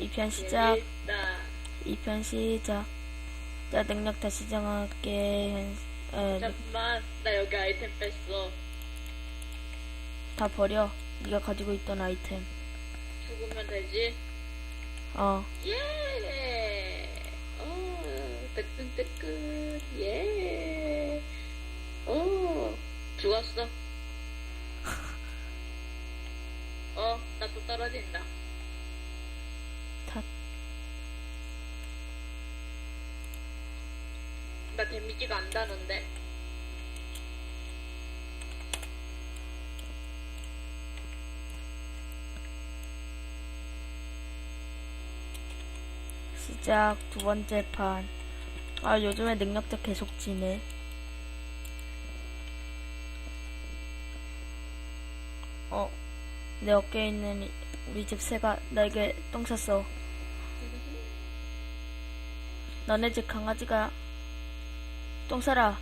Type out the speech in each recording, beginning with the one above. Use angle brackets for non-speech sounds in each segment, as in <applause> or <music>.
2편 시작. 재밌다. 2편 시작. 자, 능력 다시 정할게. 현, 어, 잠깐만, 나 여기 아이템 뺐어. 다 버려. 네가 가지고 있던 아이템. 죽으면 되지? 어, 예! 어, 뜨끈뜨끈, 예! 오, 죽었어. <laughs> 어, 나 또 떨어진다. 다, 나 데미지가 안 다는데. 시작. 두 번째 판. 아, 요즘에 능력자 계속 지네. 어, 내 어깨에 있는 이- 우리 집 새가 나에게 똥 쌌어. 너네 집 강아지가 똥 싸라.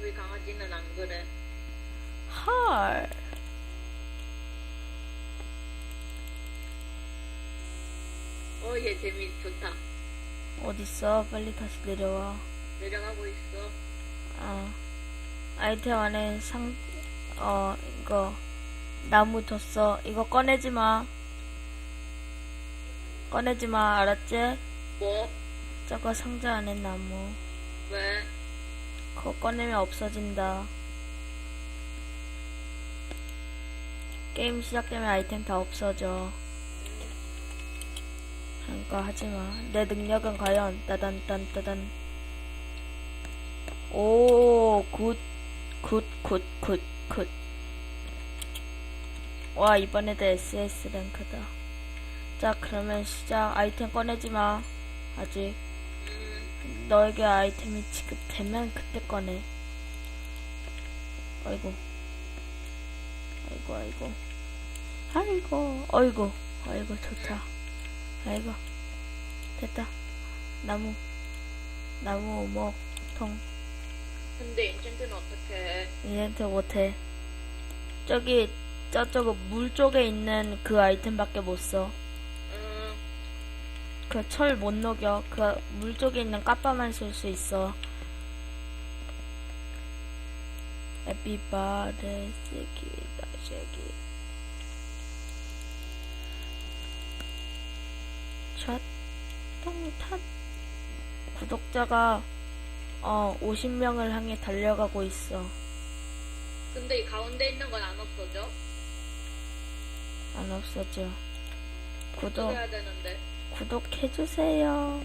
우리 강아지는 안 그래. 헐. 어, 얘 재미 좋다. 어딨어? 빨리 다시 내려와. 내려가고 있어. 아, 아이템 안에 상, 어, 이거, 나무 뒀어. 이거 꺼내지 마. 꺼내지 마, 알았지? 뭐? 저거 상자 안에 나무. 왜? 그거 꺼내면 없어진다. 게임 시작되면 아이템 다 없어져. 그러니까 하지 마. 내 능력은 과연 따단 딴 따단. 오, 굿, 굿, 굿, 굿, 굿. 와, 이번에도 SS 랭크다. 자, 그러면 시작. 아이템 꺼내지 마. 아직. 음, 너에게 아이템이 지급되면 그때 꺼내. 아이고. 아이고, 아이고. 아이고, 아이고, 아이고, 좋다. 아이고. 됐다. 나무. 나무, 목, 통. 근데 인챈트는 어떻게 해? 이벤트 못해. 저기, 저쪽 물 쪽에 있는 그 아이템밖에 못 써. 음, 그철 못 녹여. 그 물 쪽에 있는 까빠만 쓸 수 있어. 에피바레 세기 다시기 샷동탄 구독자가 어 50명을 향해 달려가고 있어. 근데 이 가운데 있는 건 안 없어져? 안 없어져. 구독 해야 되는데. 구독해주세요.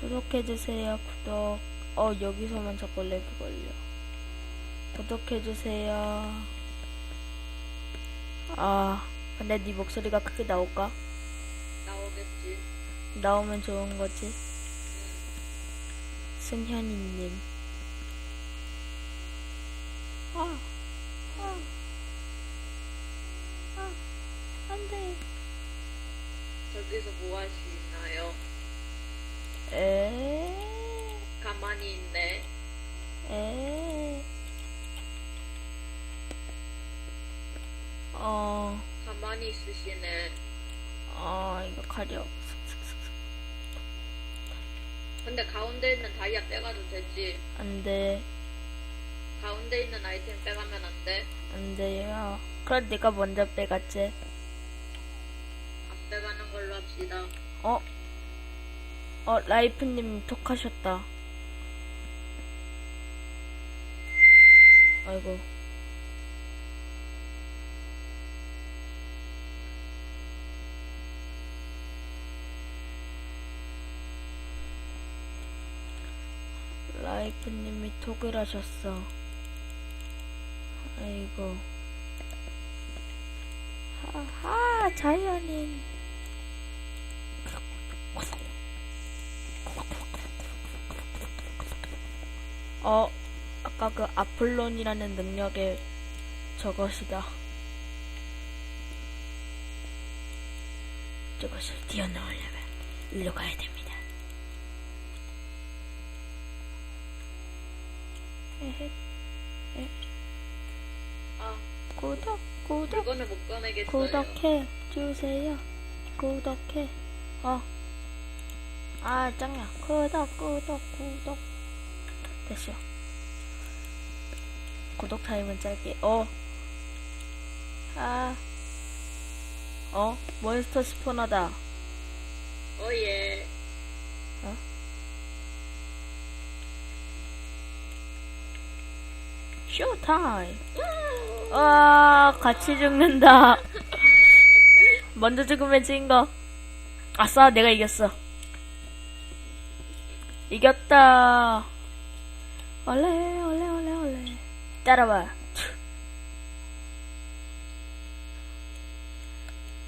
구독해주세요. 구독. 어, 여기서만 자꾸 렉이 걸려. 구독해주세요. 아, 근데 네 목소리가 크게 나올까? 나오겠지. 나오면 좋은 거지. 승현이님. 아, 아, 아, 안 돼. 저기서 뭐 하시나요? 에, 가만히 있네. 에. 어, 가만히 있으시네. 어, 이거 가려. 근데 가운데 있는 다이아 빼가도 되지. 안 돼, 가운데 있는 아이템 빼가면 안 돼. 안 돼요. 그럼 내가 먼저 빼갔지. 합시다. 어? 어, 라이프님 톡하셨다. 아이고. 라이프님이 톡을 하셨어. 아이고. 하하, 자연인. 어, 아까 그 아폴론이라는 능력의 저것이다. 저것을 뛰어넘으려면 일로 가야 됩니다. 에헤, 아, 구독. 구독 못 꺼내겠어요. 구독해 주세요. 구독해. 어. 아, 짱이야. 구독, 구독, 구독. 됐어. 구독 타임은 짧게. 어. 아. 어? 몬스터 스포너다. 어, 예. 쇼타임. 아, 같이 죽는다. <laughs> 먼저 죽으면 진 거. 아싸, 내가 이겼어. 이겼다. 얼레, 얼레, 얼레, 얼레. 따라와.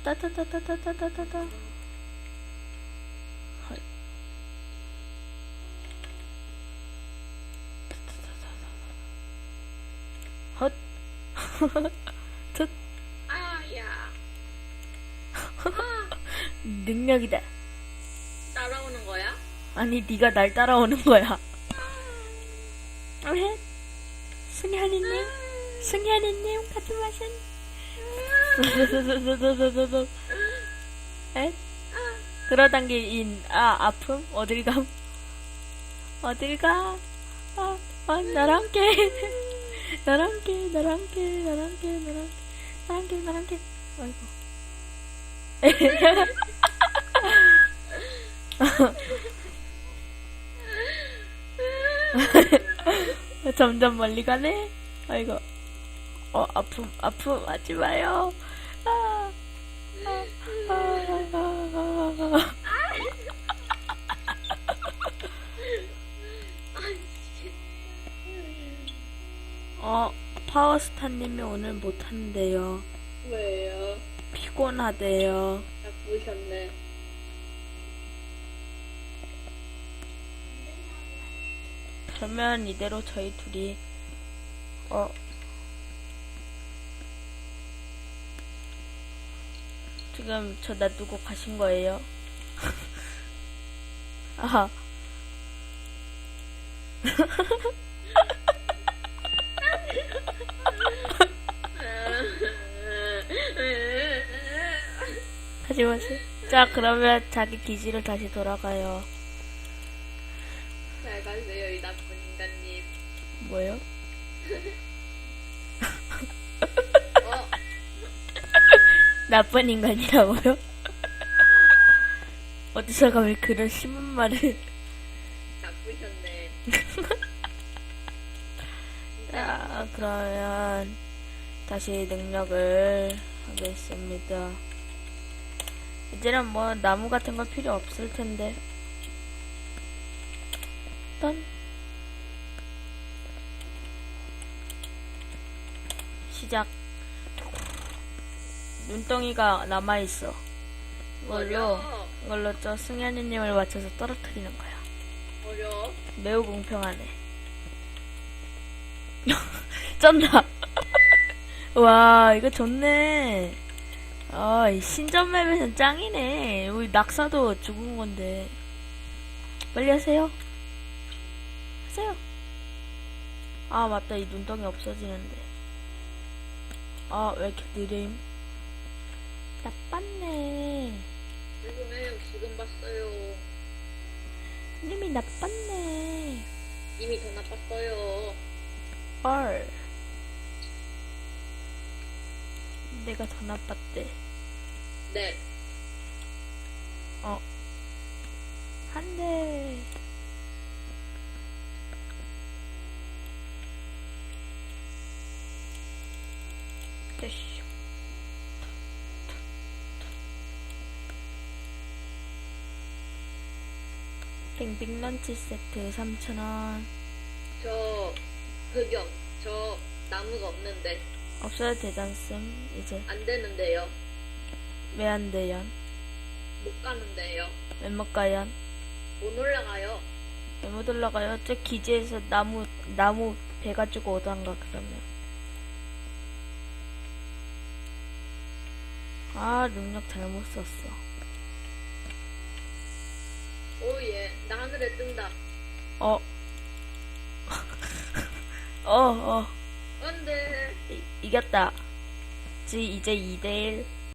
따따따따따따따따. 헐. 헛. <laughs> 텟. 아, 야. <laughs> 능력이다. 아니 네가 날 따라오는 거야. 왜? 승현이님, 승현이님 같이 마신. 에? 그러단 게인 아 아픔 어딜 감? 어딜 가? 아, 아 나랑 함께 <laughs> 나랑 함께 나랑 함께 나랑 함께 나랑 나랑 함께 나랑 함께 아이고 <laughs> <laughs> <laughs> 점점 멀리 가네. 아이고 어 아픔 아픔 하지 마요. 아, 아, 아, 아, 아. 어 파워스타님이 오늘 못한대요. 왜요? 피곤하대요. 나쁘셨네. 그러면 이대로 저희 둘이 어 지금 저 놔두고 가신 거예요? <laughs> 아 <laughs> 하지 마세요. 자 그러면 자기 기지로 다시 돌아가요. 잘 가세요, 이 나쁜 인간님. 뭐요? 어, <laughs> 나쁜 인간이라고요? 어디서가 왜 그런 심한 말을 나쁘셨네. <laughs> 자 그러면 다시 능력을 하겠습니다 이제는 뭐 나무 같은 거 필요 없을 텐데 딴 시작 눈덩이가 남아있어 이걸로 어려. 이걸로 저 승현이님을 맞춰서 떨어뜨리는 거야 어려. 매우 공평하네. <laughs> 쩐다. <laughs> 와, 이거 좋네. 아, 이 신전 맵에선 짱이네. 우리 낙사도 죽은 건데. 빨리 하세요. 하세요. 아, 맞다. 이 눈덩이 없어지는데. 아, 왜 이렇게 느림? 나빴네. 죄송해요, 지금 봤어요. 님이 나빴네. 이미 더 나빴어요. 헐. 내가 더 나빴대. 네. 한 대. 됐쇼. 빙빙 런치 세트 3,000원. 저, 흑영. 저, 나무가 없는데. 없어도 되잖음, 이제. 안 되는데요. 왜 안 돼요? 못 가는데요. 왜 못 가요? 못 올라가요. 왜 못 올라가요? 저 기지에서 나무, 나무 배 가지고 오던가, 그러면. 아, 능력 잘못 썼어. 오예. 나 하늘에 뜬다. 어. <laughs> 어, 어. 안 돼. 이, 이겼다. 됐지. 이제 2대1.